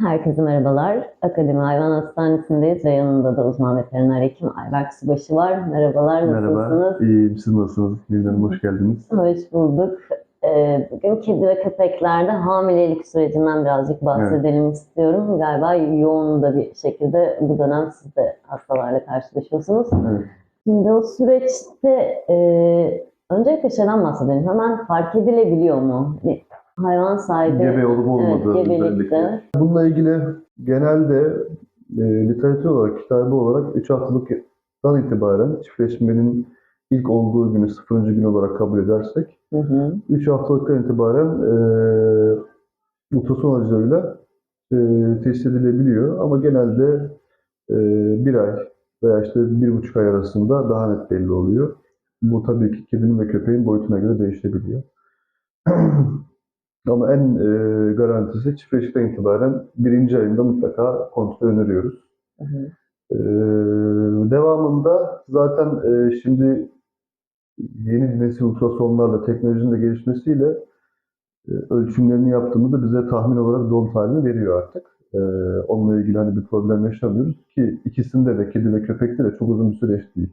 Herkese merhabalar. Akademi Hayvan Hastanesi'ndeyiz ve yanında da uzman veteriner hekim Ayberk Subaşı var. Merhabalar, Merhaba, nasılsınız? iyiyim. Siz nasılsınız? Hanım hoş geldiniz. Hoş bulduk. Ee, bugün kedi ve köpeklerde hamilelik sürecinden birazcık bahsedelim istiyorum. Galiba yoğun da bir şekilde bu dönem siz de hastalarla karşılaşıyorsunuz. Evet. Şimdi o süreçte e, öncelikle şeyden bahsedelim. Hemen fark edilebiliyor mu? Bir hayvan sahibi Gebe olup olmadığı evet, özellikle. Bununla ilgili genelde e, literatür olarak, kitabı olarak 3 haftalıktan itibaren çiftleşmenin ilk olduğu günü 0. gün olarak kabul edersek Hı hı. 3 haftalıktan itibaren e, ultrason aracılığıyla e, test edilebiliyor. Ama genelde e, bir ay veya işte bir buçuk ay arasında daha net belli oluyor. Bu tabii ki kedinin ve köpeğin boyutuna göre değişebiliyor. Ama en e, garantisi çiftleşikten itibaren birinci ayında mutlaka kontrol öneriyoruz. Hı hı. Ee, devamında zaten e, şimdi yeni nesil ultrasonlarla teknolojinin de gelişmesiyle e, ölçümlerini yaptığımızda bize tahmin olarak doğum tarihini veriyor artık. Ee, onunla ilgili hani bir problem yaşamıyoruz ki ikisinde de kedi ve köpekte de çok uzun bir süreç değil.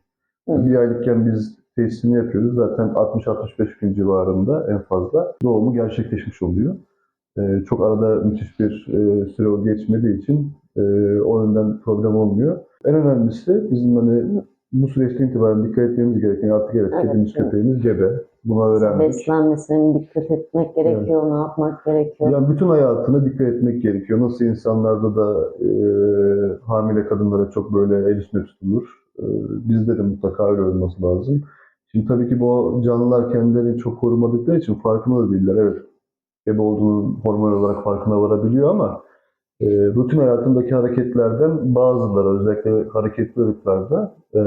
Hı. Bir aylıkken biz testini yapıyoruz. Zaten 60-65 gün civarında en fazla doğumu gerçekleşmiş oluyor. Ee, çok arada müthiş bir e, süre geçmediği için e, o yönden problem olmuyor. En önemlisi bizim hani bu süreçten itibaren dikkat etmemiz gereken artık evet, Evet, kedimiz evet. köpeğimiz gebe. Buna öğrendik. Beslenmesine dikkat etmek gerekiyor, ne yapmak gerekiyor? Yani bütün hayatına dikkat etmek gerekiyor. Nasıl insanlarda da e, hamile kadınlara çok böyle el üstüne tutulur. E, bizde de mutlaka öyle olması lazım. Şimdi tabii ki bu canlılar kendilerini çok korumadıkları için farkında da değiller. Evet, gebe olduğunu hormon olarak farkına varabiliyor ama e, rutin hayatındaki hareketlerden bazıları özellikle hareketli ırklarda e,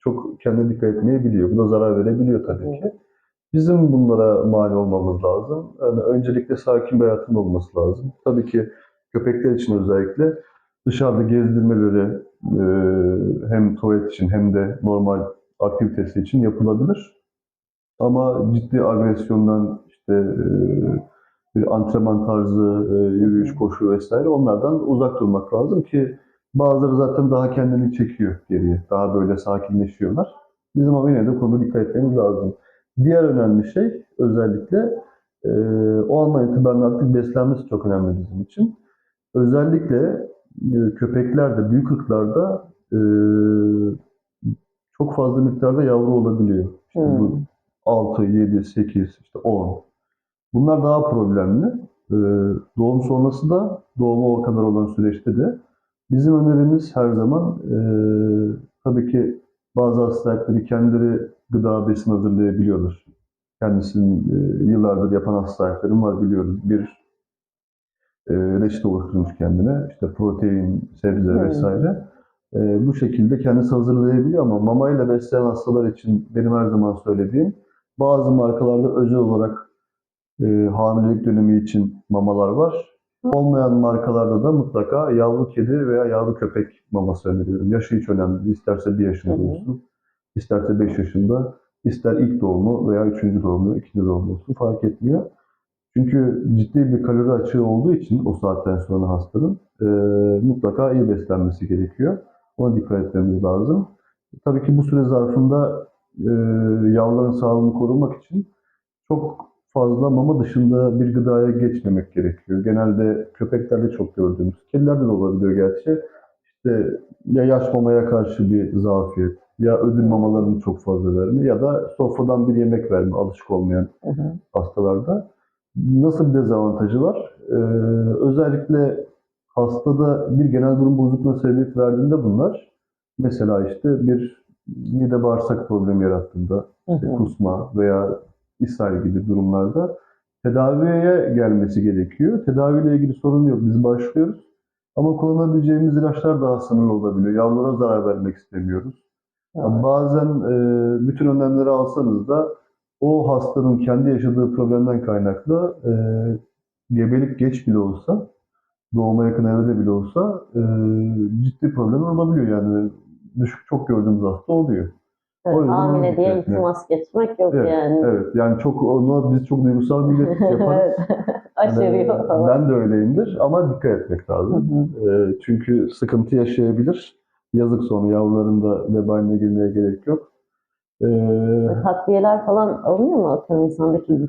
çok kendine dikkat etmeyebiliyor. Bu da zarar verebiliyor tabii ki. Bizim bunlara mani olmamız lazım. Yani öncelikle sakin bir hayatın olması lazım. Tabii ki köpekler için özellikle dışarıda gezdirmeleri e, hem tuvalet için hem de normal aktivitesi için yapılabilir. Ama ciddi agresyondan işte e, bir antrenman tarzı, e, yürüyüş, koşu vesaire onlardan uzak durmak lazım ki bazıları zaten daha kendini çekiyor geriye. Daha böyle sakinleşiyorlar. Bizim ama yine de konuda dikkat etmemiz lazım. Diğer önemli şey özellikle e, o andan itibaren artık beslenmesi çok önemli bizim için. Özellikle e, köpeklerde, büyük ırklarda e, çok fazla miktarda yavru olabiliyor. İşte bu Hmm. 6, 7, 8, işte 10. Bunlar daha problemli. Ee, doğum sonrası da doğuma o kadar olan süreçte de bizim önerimiz her zaman e, tabii ki bazı hastalıkları kendileri gıda besin hazırlayabiliyorlar. Kendisinin e, yıllardır yapan hastalıklarım var biliyoruz. Bir e, reçete oluşturmuş kendine. işte protein, sebze Hmm. vesaire. E, bu şekilde kendisi hazırlayabiliyor ama mamayla besleyen hastalar için benim her zaman söylediğim bazı markalarda özel olarak e, hamilelik dönemi için mamalar var. Olmayan markalarda da mutlaka yavru kedi veya yavru köpek maması öneriyorum. Yaşı hiç önemli değil. İsterse bir yaşında olsun, isterse 5 yaşında, ister ilk doğumu veya üçüncü doğumu, ikinci doğumu olsun fark etmiyor. Çünkü ciddi bir kalori açığı olduğu için o saatten sonra hastanın e, mutlaka iyi beslenmesi gerekiyor. Ona dikkat etmemiz lazım. Tabii ki bu süre zarfında e, yavruların sağlığını korumak için çok fazla mama dışında bir gıdaya geçmemek gerekiyor. Genelde köpeklerde çok gördüğümüz, kedilerde de olabiliyor gerçi. İşte ya yaş mamaya karşı bir zafiyet, ya ödül mamalarını çok fazla verme ya da sofradan bir yemek verme alışık olmayan Hı hı. hastalarda. Nasıl bir dezavantajı var? Ee, özellikle hastada bir genel durum bozukluğuna sebebiyet verdiğinde bunlar mesela işte bir mide bağırsak problemi yarattığında işte kusma veya ishal gibi durumlarda tedaviye gelmesi gerekiyor. Tedaviyle ilgili sorun yok. Biz başlıyoruz. Ama kullanabileceğimiz ilaçlar daha sınırlı olabiliyor. Yavrulara zarar vermek istemiyoruz. Ya Bazen e, bütün önlemleri alsanız da o hastanın kendi yaşadığı problemden kaynaklı e, gebelik geç bile olsa, doğuma yakın evrede bile olsa e, ciddi problem olabiliyor. Yani düşük çok gördüğümüz hasta oluyor. Evet, O yüzden hamile ona diye iltimas geçmek yok Evet, yani. evet. Yani çok onu biz çok duygusal bir iletişim yaparız. Evet. Aşeriyor Hani falan. ben de öyleyimdir ama dikkat etmek lazım. hı. Ee, çünkü sıkıntı yaşayabilir. Yazık sonra yavruların da vebaline girmeye gerek yok. Ee, Takviyeler falan alınıyor mu? Atıyorum insandaki bir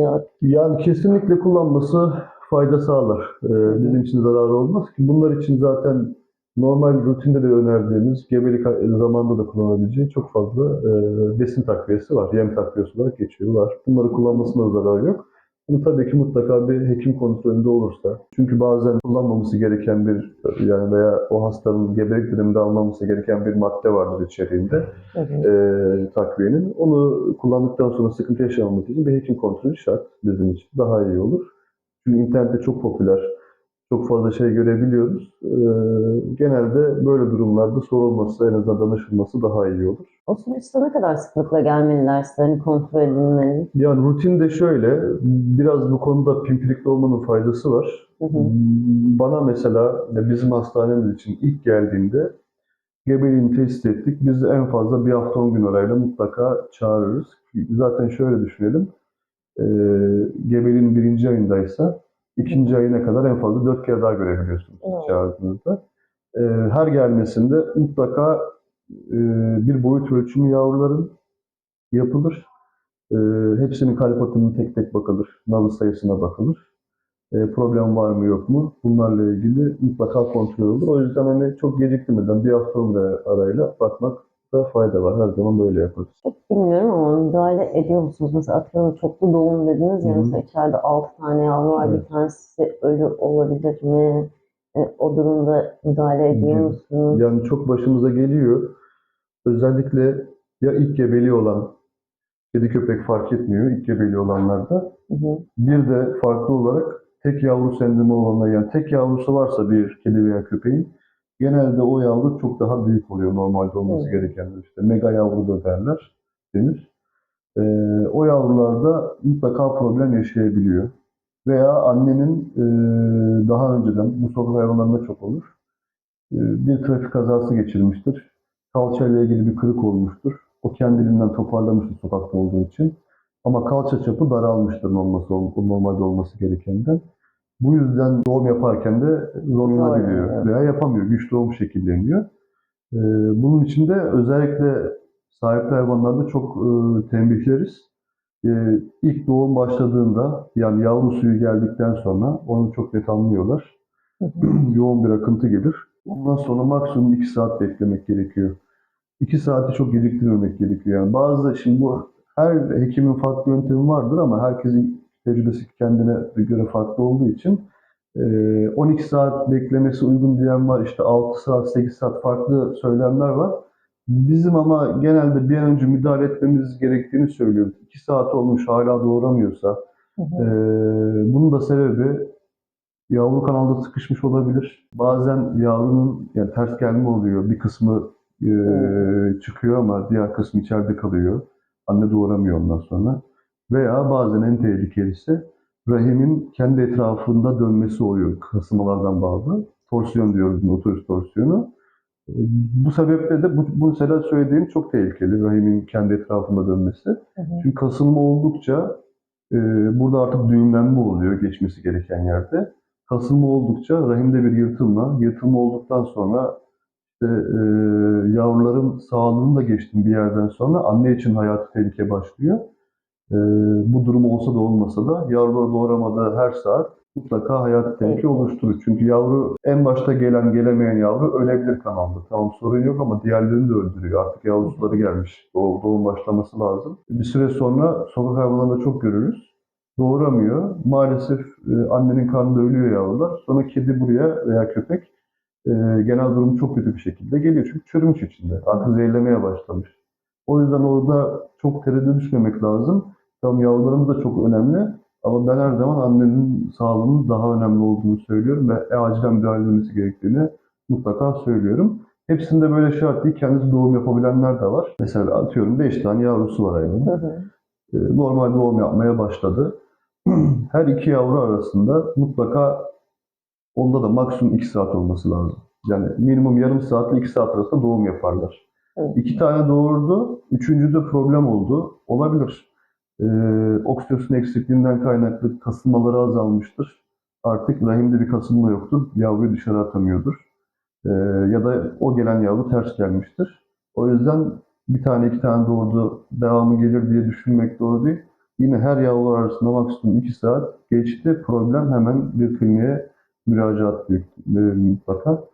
ya. yani kesinlikle kullanması fayda sağlar. Ee, bizim için zararı olmaz ki. Bunlar için zaten normal rutinde de önerdiğimiz gebelik zamanında da kullanabileceği çok fazla e, besin takviyesi var. Yem takviyesi olarak geçiyor var. Bunları kullanmasına zararı yok. Bu tabii ki mutlaka bir hekim kontrolünde olursa. Çünkü bazen kullanmaması gereken bir yani veya o hastanın gebelik döneminde almaması gereken bir madde vardır içeriğinde hı. e, takviyenin. Onu kullandıktan sonra sıkıntı yaşamaması için bir hekim kontrolü şart bizim için. Daha iyi olur. Çünkü internette çok popüler, çok fazla şey görebiliyoruz. E, genelde böyle durumlarda sorulması, en azından danışılması daha iyi olur. O süreçte ne kadar sıklıkla gelmeliler size? Hani kontrol edilmeli. Yani rutin de şöyle, biraz bu konuda pimpirikli olmanın faydası var. Hı hı. Bana mesela bizim hastanemiz için ilk geldiğinde gebeliğini tespit ettik. Biz en fazla bir hafta 10 gün arayla mutlaka çağırırız. Zaten şöyle düşünelim. E, gebeliğin birinci ayındaysa ikinci ayına kadar en fazla dört kere daha görebiliyorsunuz Evet. çağırdığınızda. E, her gelmesinde mutlaka e, bir boyut ölçümü yavruların yapılır. E, hepsinin kalp atımına tek tek bakılır. Nabız sayısına bakılır. E, problem var mı yok mu? Bunlarla ilgili mutlaka kontrol olur. O yüzden hani çok geciktirmeden bir hafta arayla bakmakta fayda var. Her zaman böyle yaparız. Çok bilmiyorum ama müdahale ediyor musunuz? Mesela atıyorum çoklu doğum dediniz ya Hı hı. mesela içeride 6 tane yavru var Evet. bir tanesi ölü olabilir mi? E, o durumda müdahale ediyor Hı. musunuz? Yani çok başımıza geliyor. Özellikle ya ilk gebeliği olan, kedi köpek fark etmiyor ilk gebeliği olanlarda. Hı hı. Bir de farklı olarak tek yavru sendromu olanlar yani tek yavrusu varsa bir kedi veya köpeğin genelde o yavru çok daha büyük oluyor normalde olması Hı. gereken. işte mega yavru da derler, denir. Ee, o yavrularda mutlaka problem yaşayabiliyor. Veya annenin e, daha önceden, bu sokak hayvanlarında çok olur, e, bir trafik kazası geçirmiştir. Kalçayla ilgili bir kırık olmuştur. O kendiliğinden toparlamıştır sokakta olduğu için. Ama kalça çapı daralmıştır olması, normalde olması gerekenden. Bu yüzden doğum yaparken de zorlanabiliyor Zorlanıyor. veya yapamıyor. Güç doğum şekilleniyor. Ee, bunun için de özellikle sahipli hayvanlarda çok e, tembihleriz. Ee, ilk doğum başladığında yani yavru suyu geldikten sonra onu çok net anlıyorlar. Yoğun bir akıntı gelir. Ondan sonra maksimum 2 saat beklemek gerekiyor. 2 saati çok geciktirmemek gerekiyor. Yani bazı şimdi bu her hekimin farklı yöntemi vardır ama herkesin tecrübesi kendine göre farklı olduğu için e, 12 saat beklemesi uygun diyen var. işte 6 saat, 8 saat farklı söylemler var. Bizim ama genelde bir an önce müdahale etmemiz gerektiğini söylüyoruz. 2 saat olmuş hala doğuramıyorsa. Hı e, hı. bunun da sebebi yavru kanalda sıkışmış olabilir. Bazen yavrunun yani ters gelme oluyor. Bir kısmı e, çıkıyor ama diğer kısmı içeride kalıyor. Anne doğuramıyor ondan sonra. Veya bazen en tehlikelisi rahimin kendi etrafında dönmesi oluyor kasılmalardan bağlı. Torsiyon diyoruz uterus torsiyonu. Bu sebeple de bu, bu mesela söylediğim çok tehlikeli rahimin kendi etrafında dönmesi. Hı hı. Çünkü kasılma oldukça e, burada artık düğümlenme oluyor geçmesi gereken yerde. Kasılma oldukça rahimde bir yırtılma, yırtılma olduktan sonra işte, e, yavruların sağlığını da geçtim bir yerden sonra anne için hayati tehlike başlıyor. E, bu durum olsa da olmasa da yavruları doğuramadığı her saat mutlaka hayati tehlike oluşturur. Çünkü yavru en başta gelen gelemeyen yavru ölebilir kanalda. Tamam sorun yok ama diğerlerini de öldürüyor. Artık yavrusuları gelmiş. Doğum, doğum başlaması lazım. Bir süre sonra sokak hayvanlarında çok görürüz. Doğuramıyor. Maalesef e, annenin karnında ölüyor yavrular. Sonra kedi buraya veya köpek e, genel durum çok kötü bir şekilde geliyor. Çünkü çürümüş içinde. Artık zehirlemeye başlamış. O yüzden orada çok tereddüt düşmemek lazım. Tamam yavrularımız da çok önemli. Ama ben her zaman annenin sağlığının daha önemli olduğunu söylüyorum ve acilen müdahale edilmesi gerektiğini mutlaka söylüyorum. Hepsinde böyle şart değil. Kendisi doğum yapabilenler de var. Mesela atıyorum 5 tane yavrusu var hı. E, normal doğum yapmaya başladı. Her iki yavru arasında mutlaka onda da maksimum 2 saat olması lazım. Yani minimum yarım saatle 2 saat arasında doğum yaparlar. Evet. İki tane doğurdu, üçüncüde problem oldu. Olabilir. E, oksitosin eksikliğinden kaynaklı kasılmaları azalmıştır. Artık rahimde bir kasılma yoktur. Yavruyu dışarı atamıyordur. E, ya da o gelen yavru ters gelmiştir. O yüzden bir tane iki tane doğurdu devamı gelir diye düşünmek doğru değil. Yine her yavru arasında maksimum 2 saat geçti. Problem hemen bir kliniğe müracaat büyük, e, mutlaka.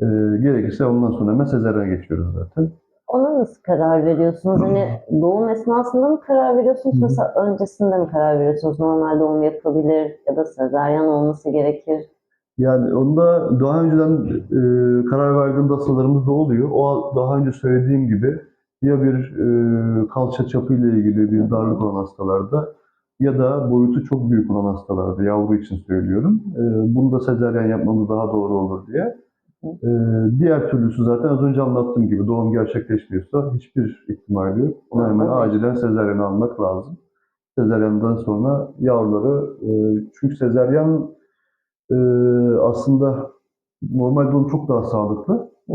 E, gerekirse ondan sonra hemen sezaryen geçiyoruz zaten. Ona nasıl karar veriyorsunuz? Hani doğum esnasında mı karar veriyorsunuz? Mesela öncesinde mi karar veriyorsunuz? Normal doğum yapabilir ya da sezaryen olması gerekir. Yani onda daha önceden e, karar verdiğim hastalarımız da oluyor. O daha önce söylediğim gibi ya bir e, kalça çapı ile ilgili bir darlık olan hastalarda ya da boyutu çok büyük olan hastalarda, yavru için söylüyorum. E, bunda sezaryen yapmamız daha doğru olur diye. E, diğer türlüsü zaten az önce anlattığım gibi doğum gerçekleşmiyorsa hiçbir ihtimali yok. Ona hemen acilen sezaryen almak lazım. Sezaryenden sonra yavruları, e, çünkü sezaryen ee, aslında normal doğum çok daha sağlıklı. Ee,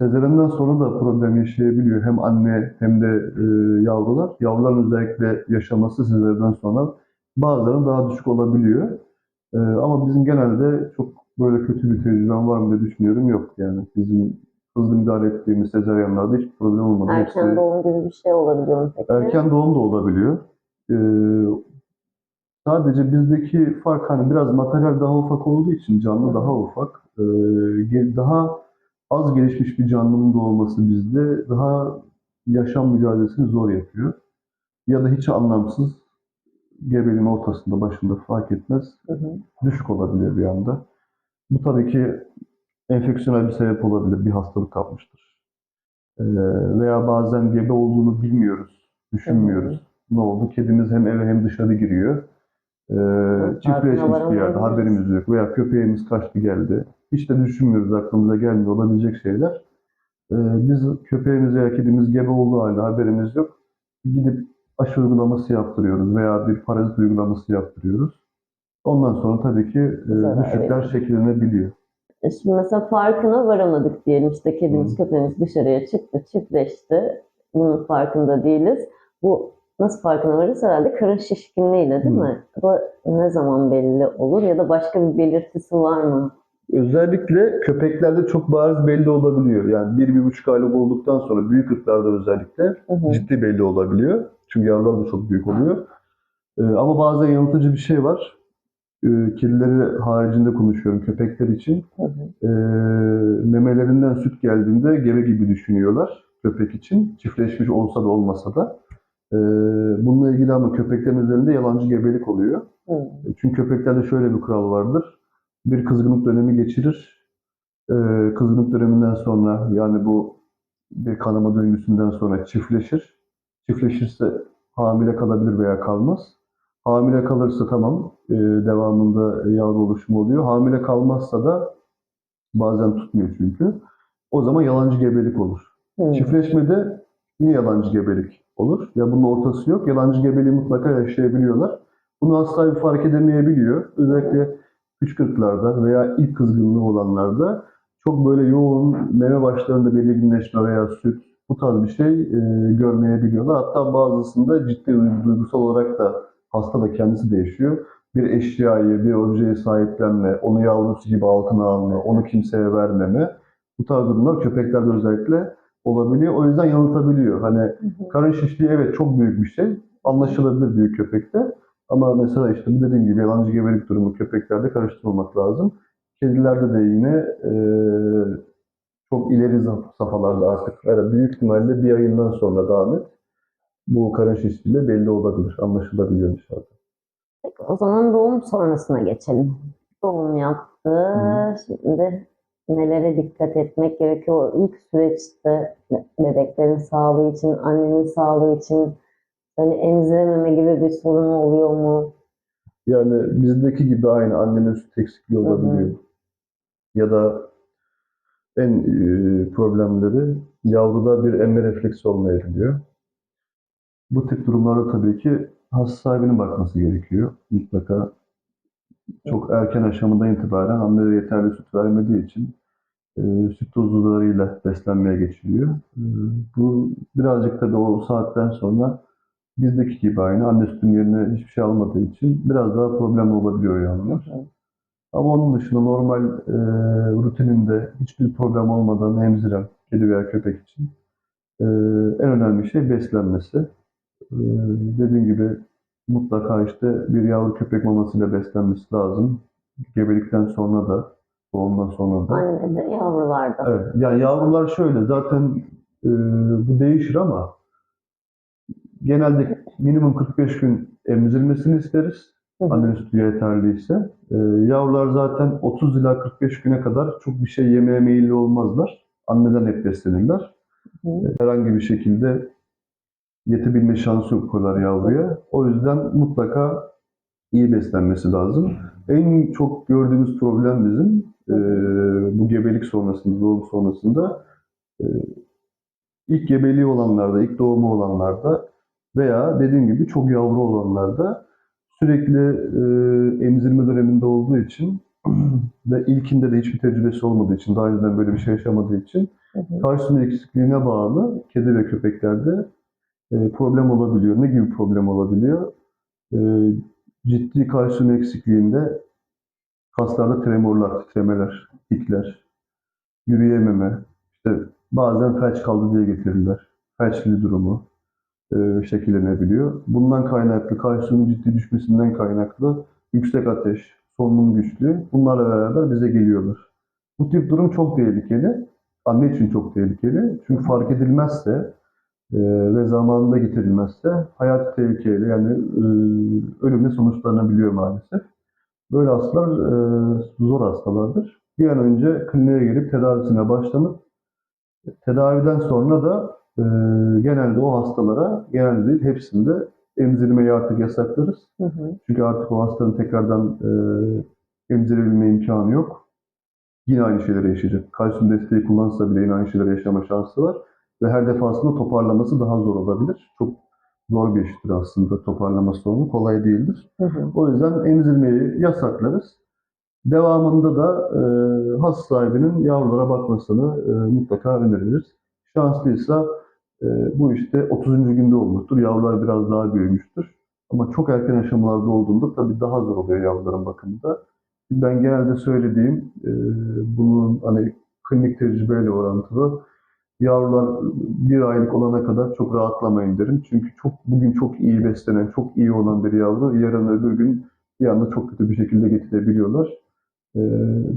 sezaryenden sonra da problem yaşayabiliyor hem anne hem de e, yavrular. Yavruların özellikle yaşaması sezaryenden sonra bazılarının daha düşük olabiliyor. Ee, ama bizim genelde çok böyle kötü bir tecrübem var mı diye düşünüyorum. Yok yani bizim hızlı müdahale ettiğimiz sezaryenlerde hiç problem olmadı. Erken Hepsi- doğum gibi bir şey olabiliyor mu peki? Erken doğum da olabiliyor. Ee, sadece bizdeki fark hani biraz materyal daha ufak olduğu için canlı daha ufak. Ee, daha az gelişmiş bir canlının doğması bizde daha yaşam mücadelesini zor yapıyor. Ya da hiç anlamsız gebeliğin ortasında başında fark etmez Hı hı. düşük olabiliyor bir anda. Bu tabii ki enfeksiyonel bir sebep olabilir, bir hastalık kapmıştır. Ee, veya bazen gebe olduğunu bilmiyoruz, düşünmüyoruz. Ne oldu? Kedimiz hem eve hem dışarı giriyor. Ee, çiftleşmiş bir yerde, haberimiz yok. Veya köpeğimiz kaçtı geldi. Hiç de düşünmüyoruz, aklımıza gelmiyor olabilecek şeyler. Ee, biz köpeğimiz veya kedimiz gebe olduğu halde haberimiz yok. Gidip aşı uygulaması yaptırıyoruz veya bir parazit uygulaması yaptırıyoruz. Ondan sonra tabii ki e, Zarar düşükler veriyor. şekillenebiliyor. E Şimdi mesela farkına varamadık diyelim işte kedimiz köpeğimiz dışarıya çıktı, çiftleşti. Bunun farkında değiliz. Bu nasıl farkına varırız? Herhalde karın şişkinliğiyle değil Hı. mi? Bu ne zaman belli olur ya da başka bir belirtisi var mı? Özellikle köpeklerde çok bariz belli olabiliyor. Yani bir, bir buçuk aylık olduktan sonra büyük ırklarda özellikle Hı hı. ciddi belli olabiliyor. Çünkü yavrular da çok büyük oluyor. Ee, ama bazen yanıltıcı bir şey var. Ee, kedileri haricinde konuşuyorum köpekler için. Hı hı. Ee, memelerinden süt geldiğinde gebe gibi düşünüyorlar köpek için. Çiftleşmiş olsa da olmasa da. Ee, bununla ilgili ama köpeklerin üzerinde yalancı gebelik oluyor. Hı. Çünkü köpeklerde şöyle bir kural vardır. Bir kızgınlık dönemi geçirir. Ee, kızgınlık döneminden sonra yani bu bir kanama döngüsünden sonra çiftleşir. Çiftleşirse hamile kalabilir veya kalmaz. Hamile kalırsa tamam e, devamında yavru oluşumu oluyor. Hamile kalmazsa da bazen tutmuyor çünkü. O zaman yalancı gebelik olur. Hı. Çiftleşmede yine yalancı gebelik olur. Ya bunun ortası yok. Yalancı gebeliği mutlaka yaşayabiliyorlar. Bunu asla bir fark edemeyebiliyor. Özellikle küçük ırklarda veya ilk kızgınlığı olanlarda çok böyle yoğun meme başlarında belirginleşme veya süt bu tarz bir şey e, görmeyebiliyorlar. Hatta bazısında ciddi duygu- duygusal olarak da hasta da kendisi de yaşıyor. Bir eşyayı, bir objeyi sahiplenme, onu yavrusu gibi altına alma, onu kimseye vermeme. Bu tarz durumlar köpeklerde özellikle olabiliyor. O yüzden yanıltabiliyor. Hani Hı hı. karın şişliği evet çok büyük bir şey. Anlaşılabilir büyük köpekte. Ama mesela işte dediğim gibi yalancı gebelik durumu köpeklerde karıştırmamak lazım. Kedilerde de yine eee, çok ileri safhalarda artık yani büyük ihtimalle bir ayından sonra daha net bu karın şişliğiyle belli olabilir, anlaşılabiliyor dışarıda. Peki, o zaman doğum sonrasına geçelim. Doğum yaptı. Hı. Şimdi nelere dikkat etmek gerekiyor? İlk süreçte bebeklerin sağlığı için, annenin sağlığı için hani emzirememe gibi bir sorun oluyor mu? Yani bizdeki gibi aynı annenin süt eksikliği Hı hı. olabiliyor. Ya da en e, problemleri yavruda bir emme refleksi olmayabiliyor. Bu tip durumlarda tabii ki hasta sahibinin bakması gerekiyor. Mutlaka çok erken aşamadan itibaren annelere yeterli süt vermediği için e, süt tozlularıyla beslenmeye geçiliyor. E, bu birazcık tabii o saatten sonra bizdeki gibi aynı anne sütünün yerine hiçbir şey almadığı için biraz daha problem olabiliyor yavrular. Ama onun dışında normal e, rutininde hiçbir problem olmadan emziren kedi veya köpek için e, en önemli şey beslenmesi. E, dediğim gibi mutlaka işte bir yavru köpek mamasıyla beslenmesi lazım. Gebelikten sonra da, doğumdan sonra da. Anne de yavrularda. Evet, yani yavrular şöyle zaten e, bu değişir ama genelde minimum 45 gün emzirilmesini isteriz. Annenin sütü yeterliyse. E, yavrular zaten 30 ila 45 güne kadar çok bir şey yemeye meyilli olmazlar. Anneden hep beslenirler. Hı hı. Herhangi bir şekilde yetebilme şansı yok bu kadar yavruya. O yüzden mutlaka iyi beslenmesi lazım. En çok gördüğümüz problem bizim e, bu gebelik sonrasında, doğum sonrasında e, ilk gebeliği olanlarda, ilk doğumu olanlarda veya dediğim gibi çok yavru olanlarda sürekli e, emzirme döneminde olduğu için ve ilkinde de hiçbir tecrübesi olmadığı için, daha önceden böyle bir şey yaşamadığı için kalsiyum eksikliğine bağlı kedi ve köpeklerde problem olabiliyor. Ne gibi problem olabiliyor? E, ciddi kalsiyum eksikliğinde kaslarda tremorlar, titremeler, tikler, yürüyememe, işte bazen felç kaldı diye getirirler. Felçli durumu e, şekillenebiliyor. Bundan kaynaklı, kalsiyumun ciddi düşmesinden kaynaklı yüksek ateş, solunum güçlüğü bunlarla beraber bize geliyorlar. Bu tip durum çok tehlikeli. Anne için çok tehlikeli. Çünkü fark edilmezse e, ve zamanında getirilmezse hayat tehlikeli. Yani e, ölümle sonuçlanabiliyor maalesef. Böyle hastalar e, zor hastalardır. Bir an önce kliniğe gelip tedavisine başlanıp tedaviden sonra da e, genelde o hastalara, genelde değil hepsinde emzirmeyi artık yasaklarız. Hı hı. Çünkü artık o hastanın tekrardan e, emzirebilme imkanı yok. Yine aynı şeyleri yaşayacak. Kalsiyum desteği kullansa bile yine aynı şeyleri yaşama şansı var. Ve her defasında toparlaması daha zor olabilir. Çok zor bir iştir aslında toparlama sorunu. Kolay değildir. Hı hı. O yüzden emzirmeyi yasaklarız. Devamında da e, hasta sahibinin yavrulara bakmasını e, mutlaka öneririz. Şanslıysa e, bu işte 30. günde olmuştur. Yavrular biraz daha büyümüştür. Ama çok erken aşamalarda olduğunda tabii daha zor oluyor yavruların bakımında. Ben genelde söylediğim e, bunun hani klinik tecrübeyle orantılı yavrular bir aylık olana kadar çok rahatlamayın derim. Çünkü çok bugün çok iyi beslenen, çok iyi olan bir yavru yarın öbür gün bir anda çok kötü bir şekilde getirebiliyorlar. Ee,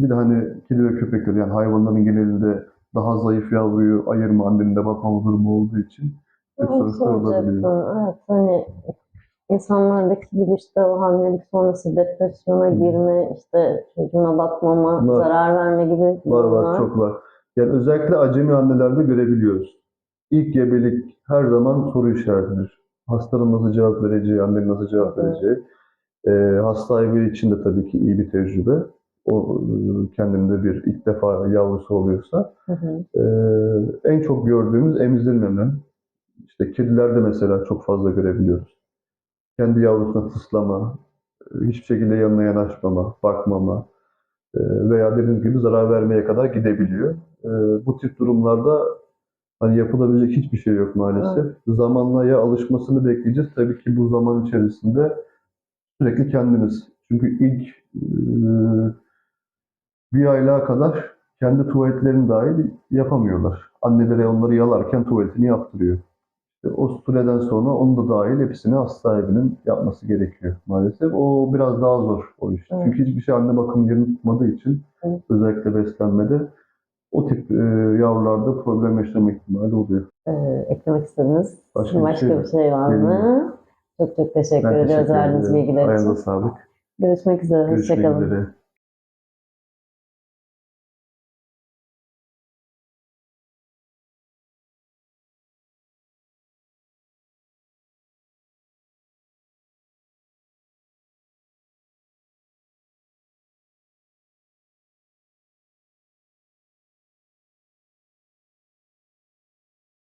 bir de hani kedi ve köpekler yani hayvanların genelinde daha zayıf yavruyu ayırma, annenin de bakmama durumu olduğu için Onu sonuçlar olabiliyor. Evet, hani insanlardaki gibi işte o hamilelik sonrası depresyona girme, işte çocuğuna bakmama, Var. zarar verme gibi Var durumlar. var çok var. Yani özellikle acemi annelerde görebiliyoruz. İlk gebelik her zaman soru işaretidir. Hastanın nasıl cevap vereceği, annenin nasıl cevap vereceği. Ee, hasta sahibi için de tabii ki iyi bir tecrübe. O e, kendinde bir ilk defa yavrusu oluyorsa. Hı hı. Ee, en çok gördüğümüz emzirmeme. İşte kedilerde mesela çok fazla görebiliyoruz. Kendi yavrusuna tıslama, e, hiçbir şekilde yanına yanaşmama, bakmama e, veya dediğim gibi zarar vermeye kadar gidebiliyor. E, Bu tip durumlarda hani yapılabilecek hiçbir şey yok maalesef. Zamanla ya alışmasını bekleyeceğiz. Tabii ki bu zaman içerisinde sürekli kendimiz. Çünkü ilk e, bir aylığa kadar kendi tuvaletlerini dahil yapamıyorlar. Anneleri onları yalarken tuvaletini yaptırıyor. İşte o süreden sonra onu da dahil hepsini hasta sahibinin yapması gerekiyor maalesef. O biraz daha zor o iş. Evet. Çünkü hiçbir şey anne bakım yerini tutmadığı için Evet. özellikle beslenmede o tip e, yavrularda problem yaşama ihtimali oluyor. Ee, eklemek istediğiniz Başka bir başka şey bir şey var mı? Çok çok teşekkür Ben ediyoruz verdiğiniz bilgiler için. Ayağınıza sağlık. Görüşmek üzere. Görüşmek Hoşçakalın. üzere.